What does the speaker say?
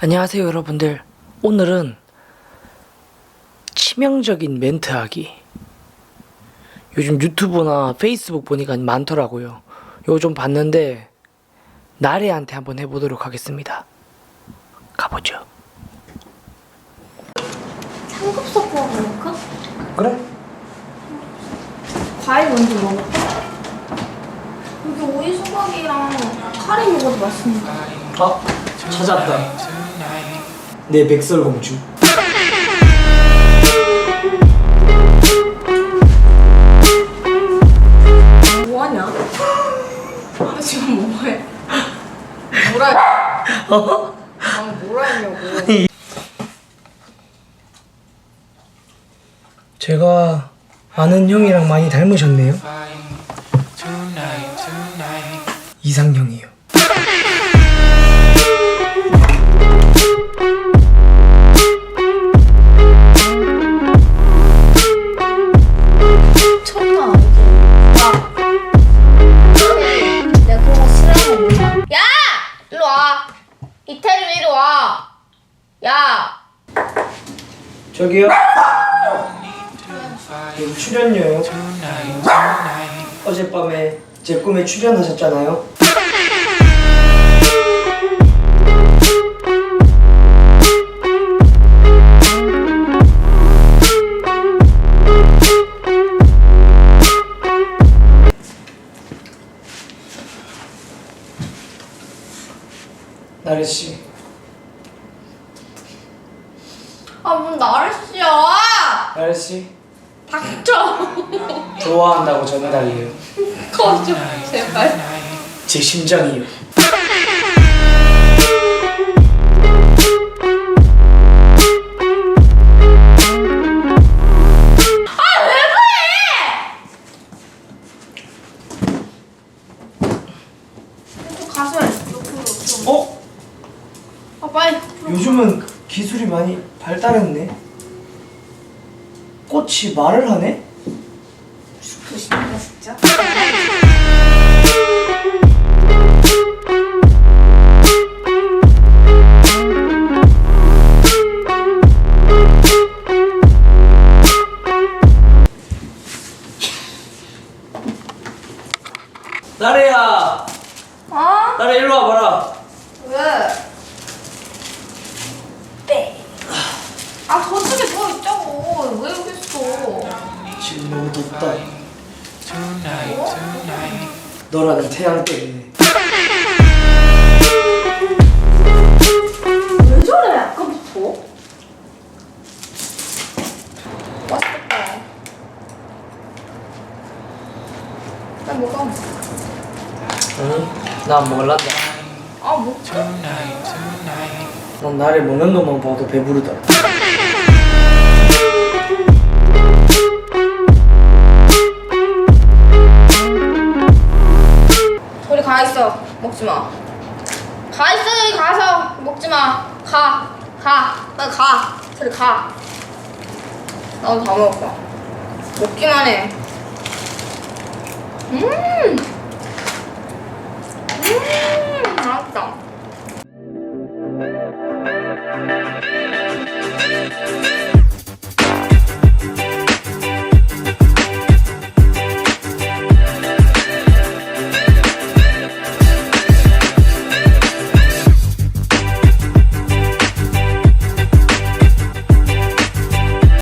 안녕하세요 여러분들 오늘은 치명적인 멘트하기 요즘 유튜브나 페이스북 보니까 많더라고요 요거 좀 봤는데 나래한테 한번 해보도록 하겠습니다 가보죠 삼겹살 구워 먹을까? 그래? 과일 먼저 먹을까? 여기 오이 소박이랑 카레 먹어도 맛있는데 어? 찾았다. 내 백설공주. 뭐하냐? 너 지금 뭐해? 뭐라 어? 아 뭐라 했냐고. 제가 아는 형이랑 많이 닮으셨네요. 이상형이요 저기요. 여기 출연료요. 어젯밤에 제 꿈에 출연하셨잖아요. 나래 씨, 아뭔 나를 씨야 나래 씨 닥쳐 좋아한다고 전해달래요. 꺼져 제발 제 심장이요. 좀 가서 옆으로 좀. 어? 아 빨리 요즘은 기술이 많이 발달했네. 꽃이 말을 하네? 조심해 진짜 나래야, 어? 나래 일로 와봐라. 왜? 아 저쪽에 더 있자고 왜 여기 있어 지금 너무 덥다. 너라는 태양 때문에. 왜 저래 아까부터? 맛있겠다 나 먹어 아니, 나안 먹을란다. 아 먹어 난 나를 먹는 것만 봐도 배부르다. 가 있어 먹지 마. 가 있어 여기 가서 먹지 마. 가, 가, 빨리 가. 저리 가. 나도 다 거야. 먹기만 해. 음, 음, 맛있다.